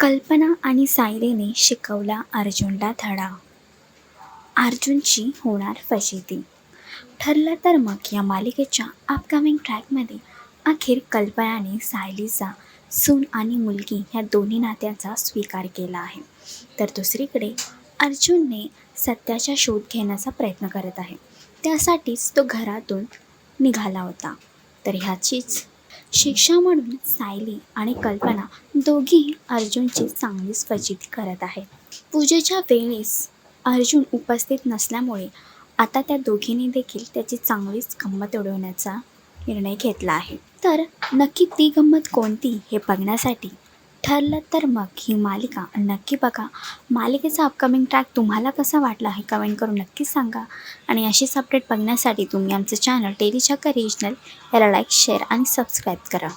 कल्पना आणि सायलीने शिकवला अर्जुनला धडा. अर्जुनची होणार फजिती. ठरलं तर मग या मालिकेच्या अपकमिंग ट्रॅकमध्ये अखेर कल्पनाने सायलीचा सून आणि मुलगी ह्या दोन्ही नात्यांचा स्वीकार केला आहे. तर दुसरीकडे अर्जुनने सत्याचा शोध घेण्याचा प्रयत्न करत आहे. त्यासाठीच तो घरातून निघाला होता. तर ह्याचीच शिक्षा म्हणून सायली आणि कल्पना दोघी अर्जुनची चांगलीच फजिती करत आहेत. पूजेच्या वेळेस अर्जुन उपस्थित नसल्यामुळे आता त्या दोघींनी देखील त्याची चांगलीच गंमत उडवण्याचा निर्णय घेतला आहे. तर नक्की ती गंमत कोणती हे बघण्यासाठी ठरलं तर मग ही मालिका नक्की बघा. मालिकेचा अपकमिंग ट्रॅक तुम्हाला कसा वाटला हे कमेंट करून नक्कीच सांगा. आणि अशीच अपडेट बघण्यासाठी तुम्ही आमचं चॅनल टेलीचाका रिजनल याला लाईक शेअर आणि सबस्क्राईब करा.